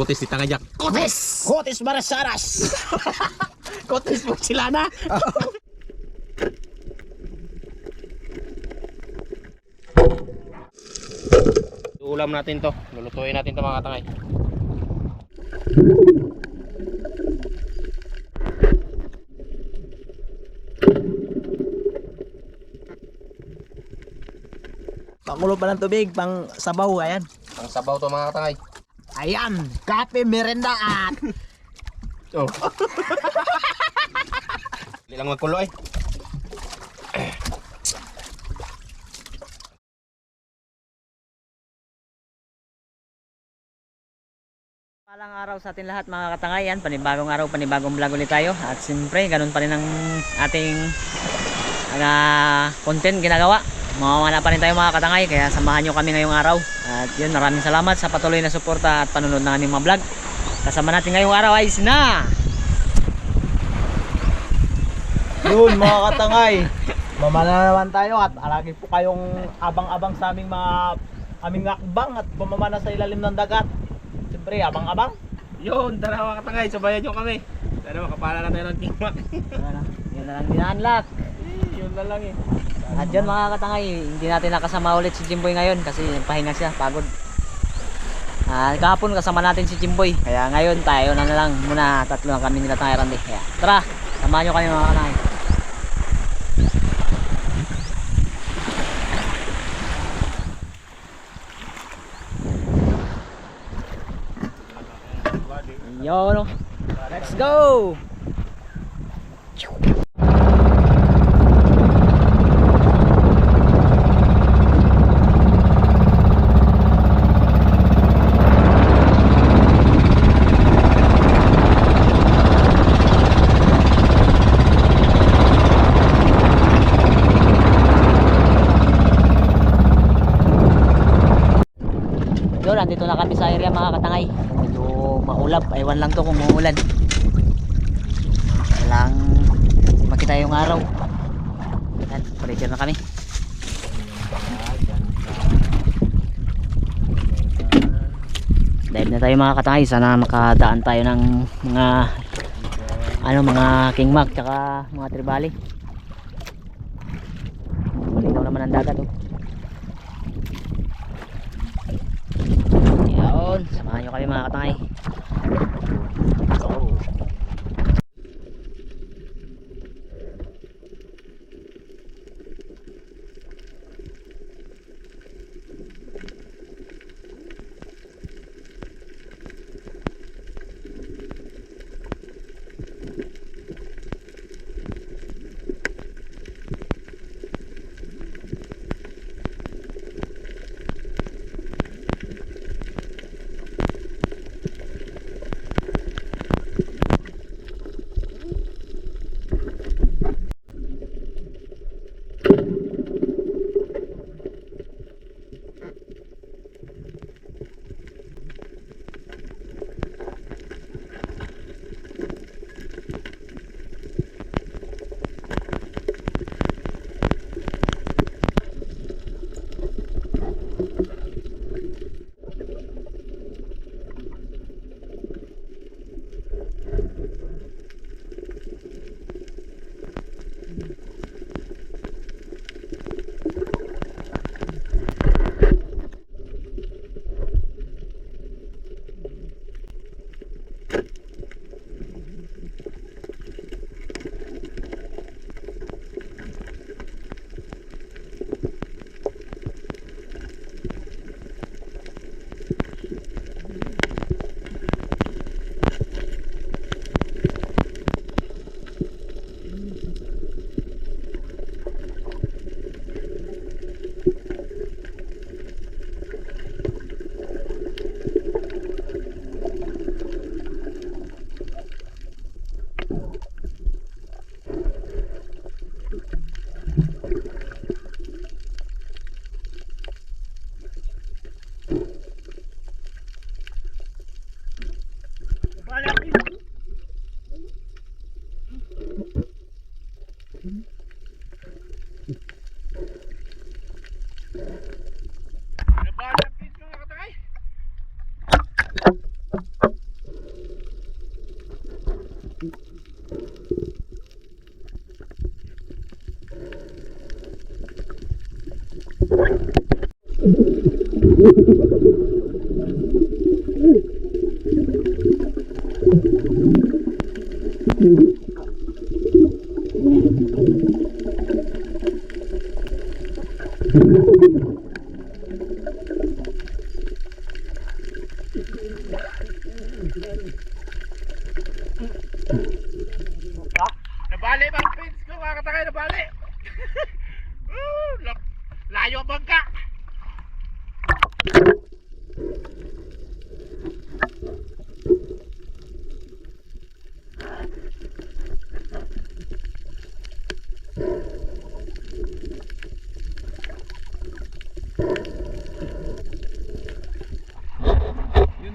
Kutis di tangajak. Kutis! Kotis Marasaras! Kutis po sila na. Ulam natin to. Lulutuin natin to mga katangay. Pakulo pa ng tubig, pang sabaw, ayan. Ang sabaw to mga katangay. Ayan, kape, merenda at... Oh. Hindi lang magkulo eh. Palang araw sa atin lahat mga katangayan, panibagong araw, panibagong vlog ulit tayo at siyempre ganun pa rin ang ating uh, content ginagawa Mawawala pa rin tayo mga katangay kaya samahan nyo kami ngayong araw at yun maraming salamat sa patuloy na suporta at panunod ng aming mga vlog kasama natin ngayong araw ay sina Yun, mga katangay. Mamana naman tayo at alagi po kayong abang-abang sa aming mga aming akbang at pumamana sa ilalim ng dagat. Siyempre, abang-abang. Yun, tara mga katangay, sabayan nyo kami. Sana makapala na tayo ng tingmak. Ano, yun na lang dinanlak Yun na lang eh. At yun mga katangay hindi natin nakasama ulit si Jimboy ngayon kasi pahinga siya, pagod Ah, kahapon kasama natin si Jimboy. Kaya ngayon tayo na, lang muna tatlo na kami nila tayo Randy. Kaya tara, samahan nyo kami mga kanay. Yo? Let's go! Yun, nandito na kami sa area mga katangay. Medyo maulap. Ewan lang to kung umuulan. Walang makita yung araw. Yan, pressure na kami. Dive na tayo mga katangay. Sana makadaan tayo ng mga ano mga king mac tsaka mga tribali. Malinaw naman ang dagat oh. Yun, samahan nyo kami mga katangay.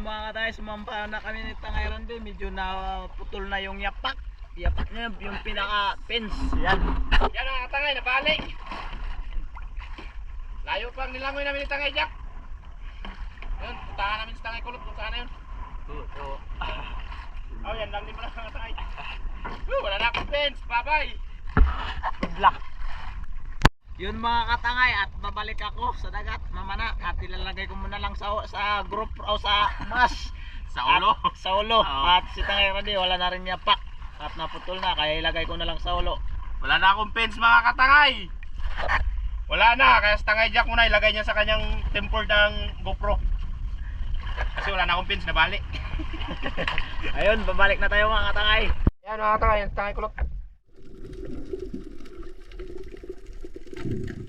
Yun mga katay, sumampa na kami ni Tangayran din. Medyo na putol na yung yapak. Yapak niya yung pinaka fence. Yan. Yan mga katangay, nabali. Layo pang nilangoy namin ni Tangay Jack. Yun, puntahan namin sa Tangay Kulot kung saan na yun. Oh, yan lang din pala mga Tangay. Woo, wala na akong pins, bye-bye. Good luck. Yun mga katangay at babalik ako sa dagat mamana at ilalagay ko muna lang sa sa group o sa mas Sa ulo. At- sa ulo Oo. at si Tangay Randy wala na rin yapak at naputol na kaya ilagay ko na lang sa ulo Wala na akong pins mga katangay. Wala na, kaya sa Tangay Jack muna ilagay niya sa kanyang tempered ng GoPro. Kasi wala na akong pins, nabali. ayun babalik na tayo mga katangay Yan mga katangay, sa Tangay Kulot. Thank you.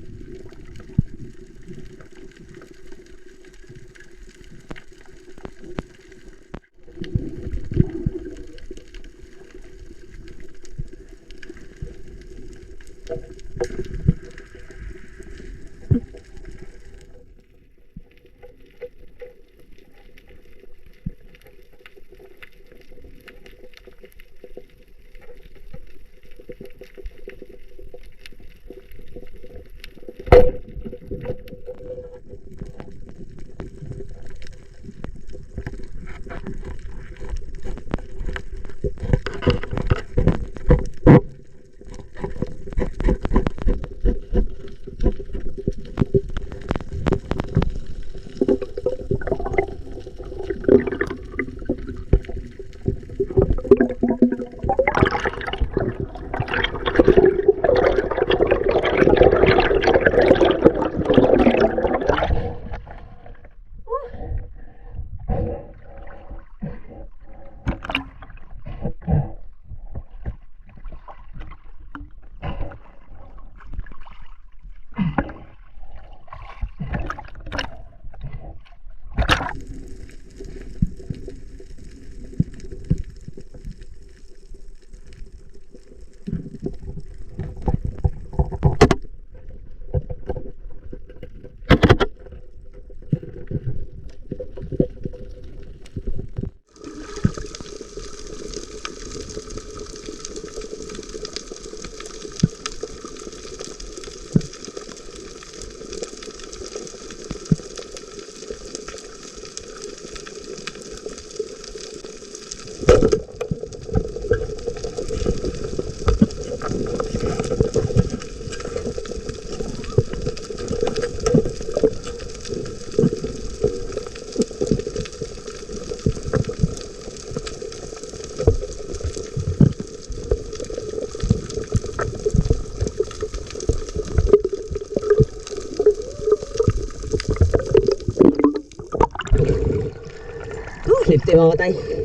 Lipti mga katay.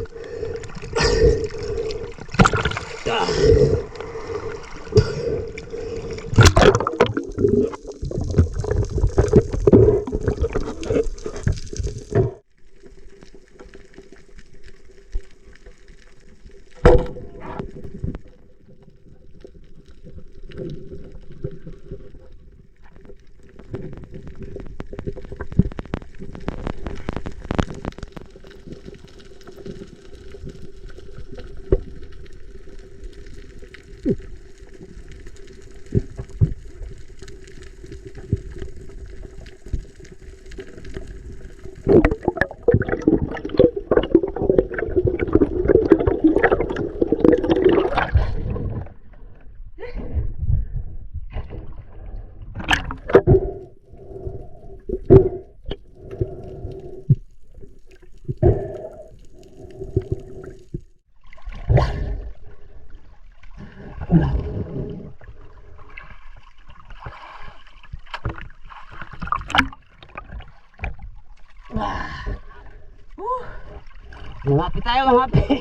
Happy tayo, happy.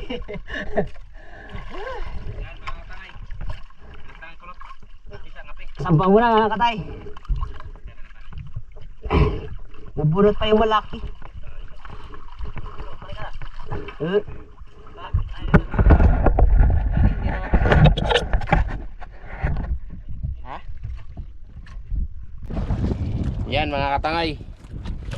Yan mga katangay. Tangay kulot. Isa ngapi. Sampang mo na mga katay. Nabunot pa yung malaki. Eh. Yan mga katangay.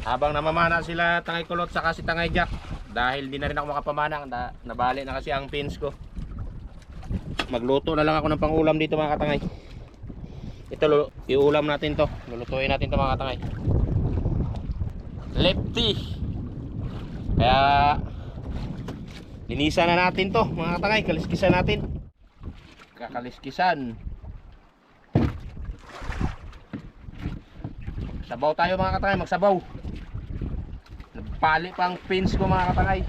Habang namamana sila tangay kulot saka si tangay jack dahil di na rin ako makapamana na, nabali na kasi ang pins ko. Magluto na lang ako ng pangulam dito mga katangay. Ito iulam natin to. Lulutuin natin to mga katangay. Lefty. Kaya linisan na natin to mga katangay. Kaliskisan natin. Kakaliskisan. Sabaw tayo mga katangay, magsabaw. Nagpali pang pins ko mga katangay.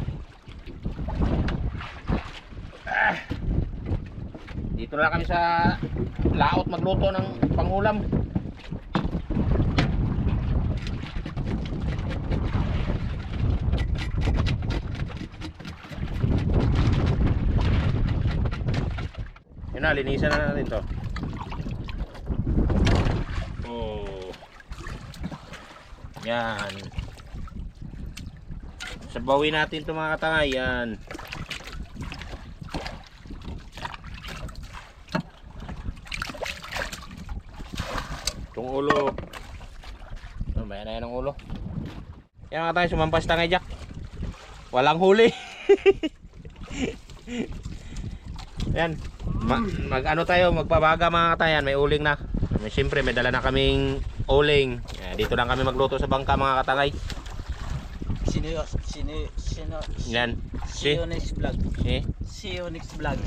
Ah. Dito na kami sa laot magluto ng pangulam. Yun na, linisan na natin to. Oh. Yan. Sabawin natin ito mga katangay. Yan. Itong ulo. Ano ba yan na ang ulo? Yan mga katangay, sumampas tangay Jack. Walang huli. yan. Ma mag ano tayo, magpabaga mga katayan, may uling na. May, Siyempre may dala na kaming uling. Yan, dito lang kami magluto sa bangka mga katangay. Sino, sino, sino, Yan. Si, next vlog. si. You next vlog.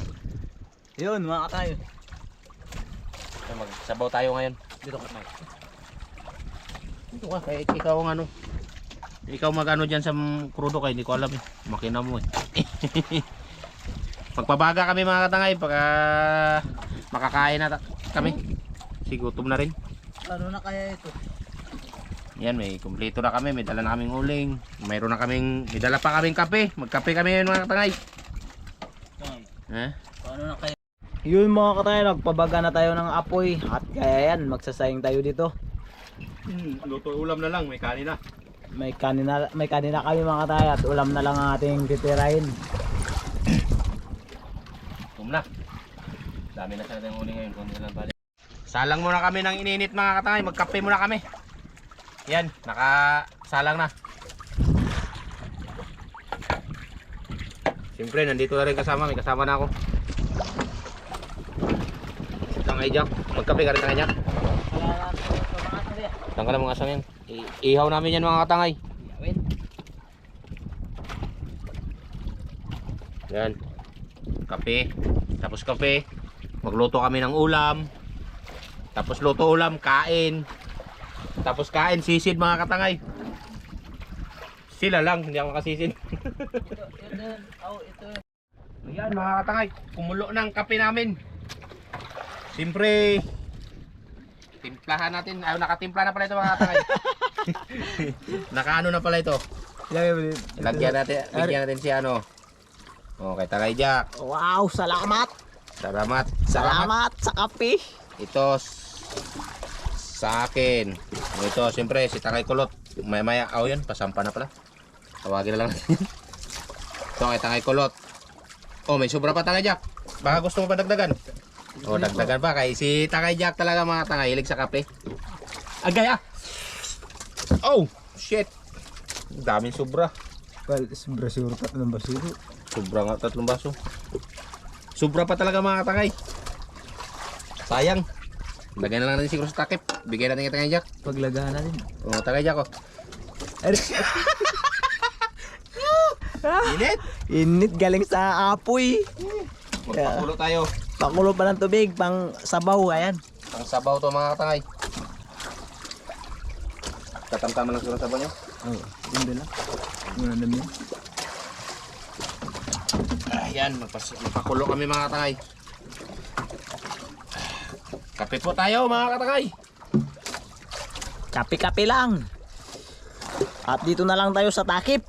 Yun, mga katay. Magsabaw tayo ngayon. Dito ka tayo. Dito ka, kay ikaw ang ano. Ikaw magano diyan sa krudo kay hindi ko alam eh. Makina mo eh. Magpabaga kami mga katangay pagka makakain na ta- kami. Sigutom na rin. Ano na kaya ito? Yan, may kumpleto na kami, may dala na kaming uling. Mayroon na kaming, may dala pa kaming kape. Magkape kami ngayon mga katangay. Ha? Ano na kaya? Yun mga katay, nagpabaga na tayo ng apoy. At kaya yan, magsasayang tayo dito. Hmm, luto ulam na lang, may kanin na. May kanina, may kanina kami mga katay at ulam na lang ang ating titirahin. Tum na. Dami na sa ating uling ngayon, kung lang balik. Salang muna kami ng ininit mga katangay, magkape muna kami. Yan, nakasalang na. Siyempre, nandito na rin kasama, may kasama na ako. Tangay Jack, magkape ka rin tangay Jack. Tanggal ang mga asang yan. Ihaw namin yan mga katangay. Yan. Kape. Tapos kape. Magluto kami ng ulam. Tapos luto ulam, kain. Tapos kain, sisid mga katangay. Sila lang, hindi ako makasisid. Ayan mga katangay, kumulo ng kape namin. Siyempre, timplahan natin. Ay, nakatimpla na pala ito mga katangay. Nakaano na pala ito. Lagyan natin, lagyan natin si ano. Oh, kay Tagay Jack. Wow, salamat! Salamat. Salamat sa kape! Ito sa akin. Ito, siyempre, si Tagay Kulot. Maya maya, oh yan, pasampa na pala. Tawagin na lang. Ito kay Tagay Kulot. Oh, may sobra pa Tagay Jack. Baka gusto mo pa dagdagan. Oh, dagdagan pa. Kay si Tagay Jack talaga mga tangay. Hilig sa kape. Agay ah! Oh, shit. Daming sobra. Well, brasuro ka ng basuro. Sobra nga tatlong baso. Sobra pa talaga mga katangay. Sayang. Lagyan na lang natin siguro sa takip. Bigyan natin kita kay Jack. Paglagahan natin. O, oh, tagay Jack oh. Init. Init galing sa apoy. Magpakulo tayo. Pakulo pa ng tubig, pang sabaw, ayan. Ang sabaw to mga katangay. Tatamtama lang siguro sabaw nyo. Oo, oh, hindi lang. Muna namin. Ayan, magpakulo kami mga katangay. Kape po tayo mga katangay. Kape-kape lang. At dito na lang tayo sa takip.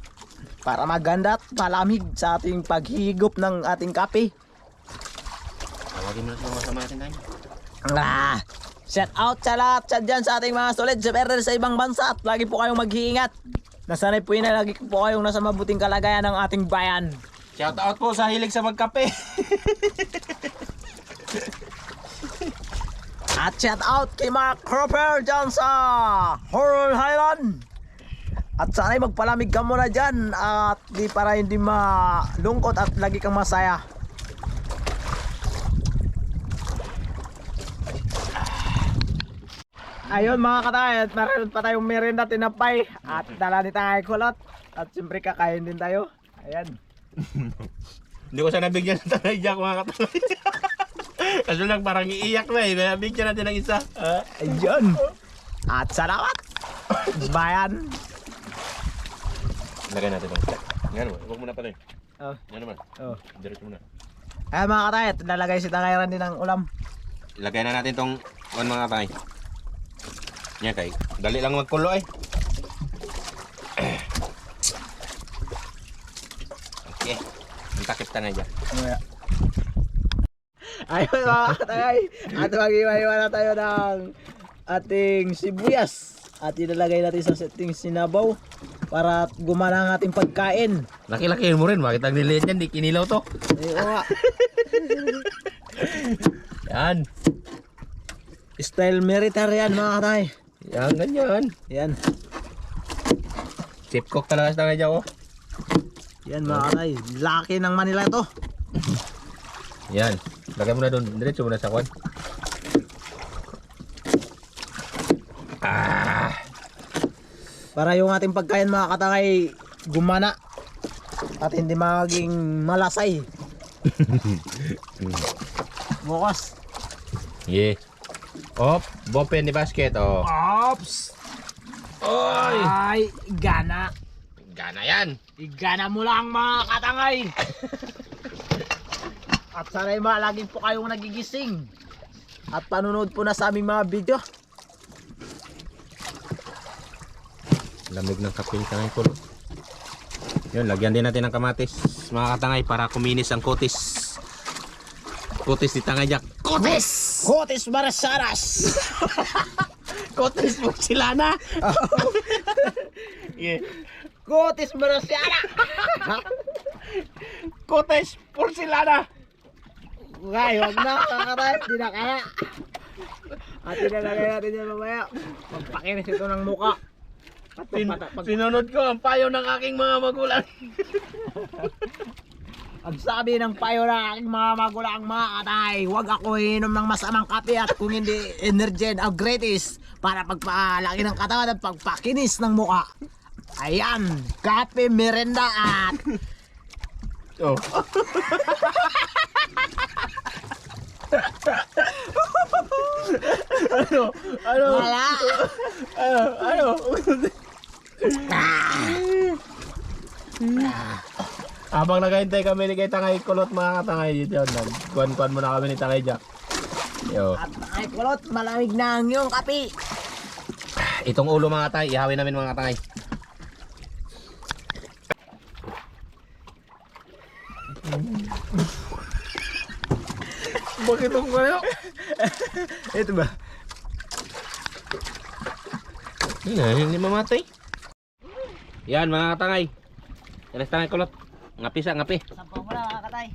para maganda at malamig sa ating paghigop ng ating kape. Tawagin mo na sa mga kasama natin tayo. Ah, shout out sa lahat sa dyan sa ating mga solid sa perder sa ibang bansa at lagi po kayong mag-iingat. Nasanay po yun na lagi po kayong nasa mabuting kalagayan ng ating bayan. Shout out po sa hilig sa magkape. At shout out kay Mark Cropper dyan sa Horror Highland. At sana'y magpalamig ka muna dyan at di para hindi malungkot at lagi kang masaya. Ayun mga katayat, meron pa tayong merienda tinapay at dala ni tayo kulot. At siyempre kakain din tayo. Ayan. Hindi ko siya nabigyan ng tanay jack mga katanay. Kaso lang parang iiyak na eh. Nabigyan natin ng isa. Ah. Ayun. At salamat. Bayan. Lagay natin ito. Nga naman. Huwag mo na pala eh. Oh. Nga naman. Oh. Diretso mo na. Ay mga katayat, lalagay si Tangayran din ng ulam. Ilagay na natin tong one mga katay. Yan kay. Dali lang magkulo eh. Okay. Ang takip tanay dyan. Ayun mga katay, at mag-iwa na tayo ng ating sibuyas. At ilalagay natin sa setting sinabaw para gumana ang ating pagkain. Laki-laki mo rin. Bakit ang niliit yan? Di kinilaw to. Ay, oo nga. Yan. Style military yan mga katay. Yan, ganyan. Yan. Chip cook talaga sa dyan oh. Yan mga katay. Laki ng Manila ito. Yan. Lagay mo na doon. Diretso mo na sa kwan. Ah. Para yung ating pagkain mga katay gumana. At hindi maging malasay. Bukas. Yeah. Op, bopen ni basket oh. Ops! Oy! Ay, gana. Gana yan. Igana mo lang mga katangay. At sana'y malagi po kayong nagigising. At panunod po na sa aming mga video. Lamig ng kapil tangay ko. Yun, lagyan din natin ng kamatis mga katangay para kuminis ang kutis. Kutis ni tangay Jack. Kutis! Kotis Marasaras! Kutis mo sila na. yeah. Kotis Marasara! Kutis porcelana. Ngay, wag na, kakatay, di na kaya. At ilalagay natin yan mamaya. Magpakinis ito ng muka. At Sin pag- sinunod ko ang payo ng aking mga magulang. Ang sabi ng payo ng aking mga magulang mga katay, huwag ako inom ng masamang kape at kung hindi Energen Upgrades para pagpalaki ng katawan at pagpakinis ng muka. Ayan, kape, merenda at Oh. ano? Wala. Ano? Ano? Habang naghahintay kami ni kay Tangay Kulot mga katangay dito, nagkuhan-kuhan muna kami ni Tangay Jack. Yo. At ay kulot, malamig na ang iyong kape. Itong ulo mga tay, ihawin namin mga tangay. Bakit ang kayo? Ito ba? Hindi na, hindi mamatay. Yan mga katangay. Yan tangay kulot. Ngapi sa ngapi. Sampaw mo na mga katay.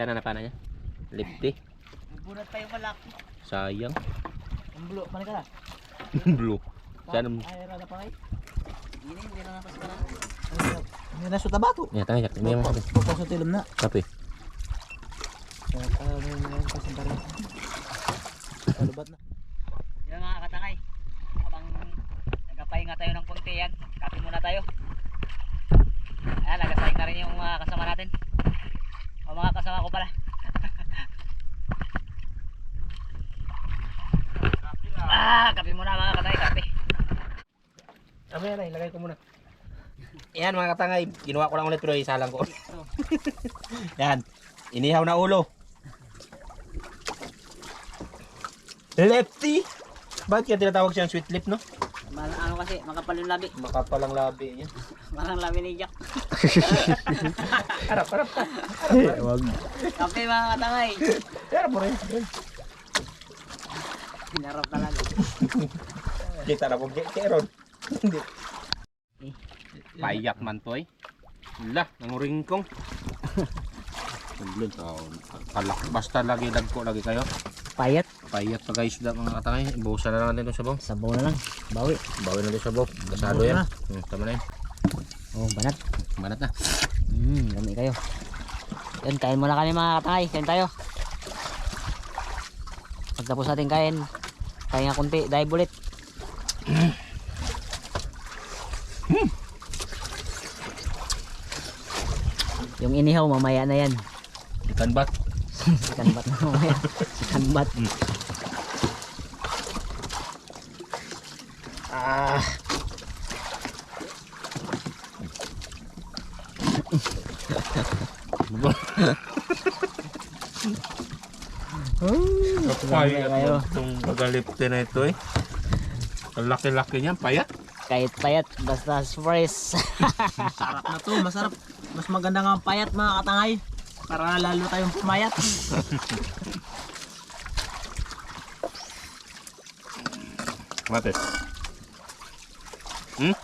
Yan na pana niya. Lipti. Bubunot pa yung malaki. Sayang. Ang bulo, paano ka na? Blue. Sana Ay, rada pa kayo. Hindi, hindi na napas ka na. Hindi na suta bato. Yan tangay Jack. May mga kape. Pupasok tilom na. Kape. Kalubat na. Yan mga katangay. Habang nagapahinga tayo ng konti yan, kape muna tayo. Ayan, nagasahing na rin yung mga kasama natin. O mga kasama ko pala. ah, kape muna mga katay, kape. Ano yan ay, lagay ko muna. Yan mga katangay, ginawa ko lang ulit pero isalang ko. yan, inihaw na ulo. Lefty? Bakit kaya tinatawag siyang sweet lip, no? Mal ano kasi makapal yung labi. Makapalang labi niya. Parang labi ni Jack. Harap, harap ka. Wag. Kape mga katangay. Harap mo rin. Hinarap talaga. Kita na kong keron. Hindi. Payak man to eh. Wala, nanguringkong. Ulun taon. Kalak. Basta lagi dagko lagi kayo. Payat. Payat pa guys da mga katangay. Ibuhusan na lang natin itong sabaw. Sabaw na lang. Bawi. Bawin natin sabaw. Kasado yan. na. Hmm, tama na yun. Oh, banat. Manat na. Hmm, dami kayo. Yan, kain muna kami mga katangay. Kain tayo. Pagtapos natin kain, pahinga kunti, dive ulit. Yung inihaw, mamaya na yan. Ikan bat. Sikan bat na mamaya. Sikan bat. Ah. Payat kayo. Itong pagalipte na ito eh. Ang laki-laki niyan. Payat. Kahit payat, basta fresh. Sarap na to, masarap. Mas maganda nga ang payat mga katangay. Para lalo tayong pumayat. Mate. Hmm?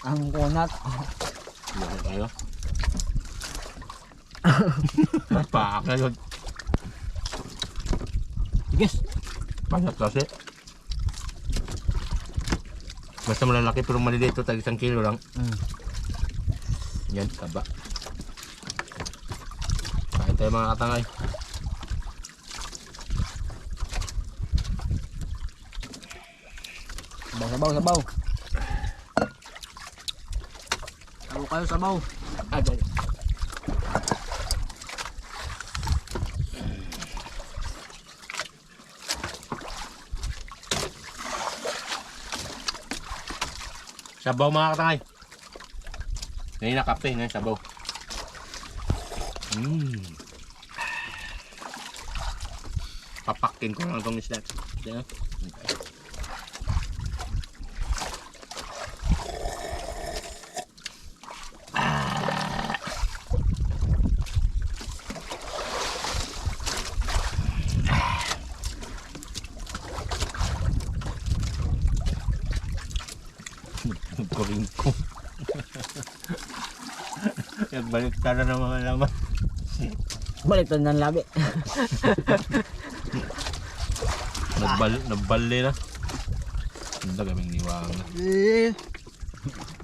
Ang kunat. Ano tayo? Paka yun. Yes. Payat kasi. Basta malalaki pero maliliit ito. Tag isang kilo lang. Mm. Yan, kaba. Kain tayo mga katangay. Sabaw, sabaw, sabaw. Sabaw kayo, sabaw. Agad. Sabaw mga katangay. Ngayon na kape, ngayon sabaw. Mmm. Papakin ko lang itong isda. Diyan. Kuring ko. Na ng mga laman. Baliktad ng labi. Nagbal, nagbali na. Hindi kaming niwang na. Eh.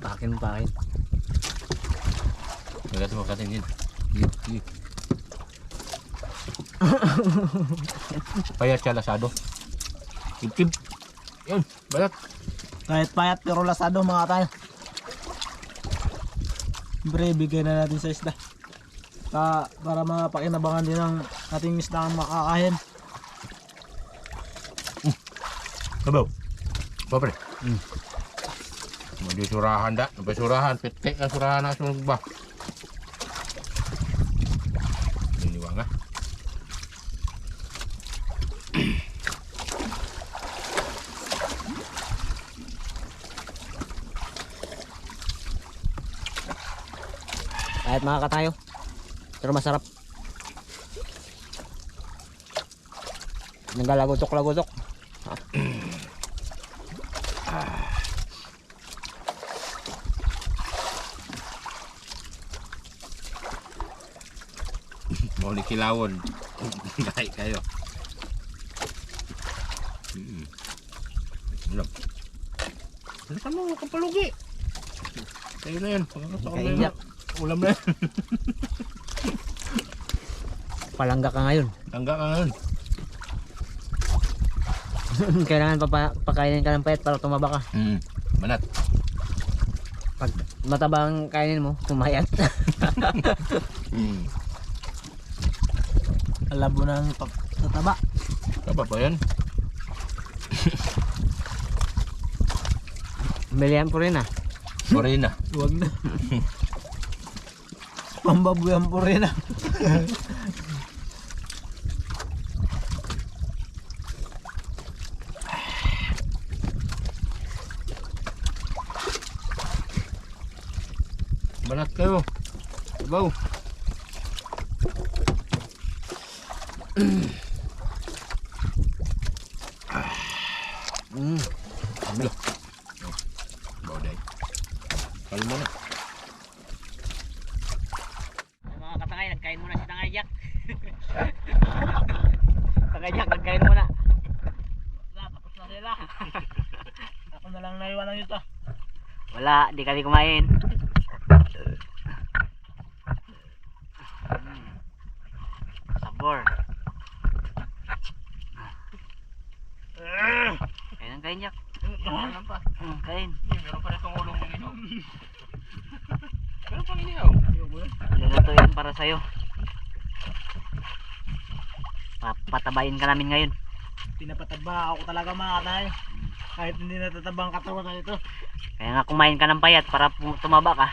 Pakin, pakin. Nagat mo katin yun. Payat siya lasado. Kib-kib. Yun, balat. Kahit payat pero lasado mga katangay. Siyempre, bigay na natin sa isda. Pa, para mapakinabangan din ng ating isda ang makakain. Sabaw. Papre. Mm. Madi surahan da. Sampai surahan. Pitik ang surahan na sunog ba. Iniwang ah. Kahit mga katayo. Pero masarap. Nanggalagutok-lagutok. Mau ni kilawon. Baik kayo. Hmm. Ulam. Ano ka mo? Kapalugi. Kayo na yan. Pagkakatakam na yan. Ulam na yan. Palangga ka ngayon. Tangga ka ngayon. Kailangan papa, pakainin ka ng payat para tumaba ka. Hmm. Manat. Pag matabang kainin mo, tumayat. Hmm. Alabo ng tataba. Kaba pa yan? Bilihan po rin ah. Huwag na. Pambabuyan po rin ah. Banat kayo. Ibaw. Mm. Ambil. Bawa day. Kalau mana? Mga katangay, nagkain muna si Tangay Jack. Tangay Jack, nagkain muna. Wala, tapos na sila. Ako na lang naiwan ng ito. Wala, di kami kumain. Mm. Sabor. Kain ang kain, Jack. Ano pa? Mm, kain. Meron pa itong ulong ng ino. Meron pang inihaw. Luluto yan para sa'yo. Pa- Patabayin ka namin ngayon. Pinapataba ako talaga mga katay. Kahit hindi natatabang katawan na ito. Kaya nga kumain ka ng payat para tumaba ka.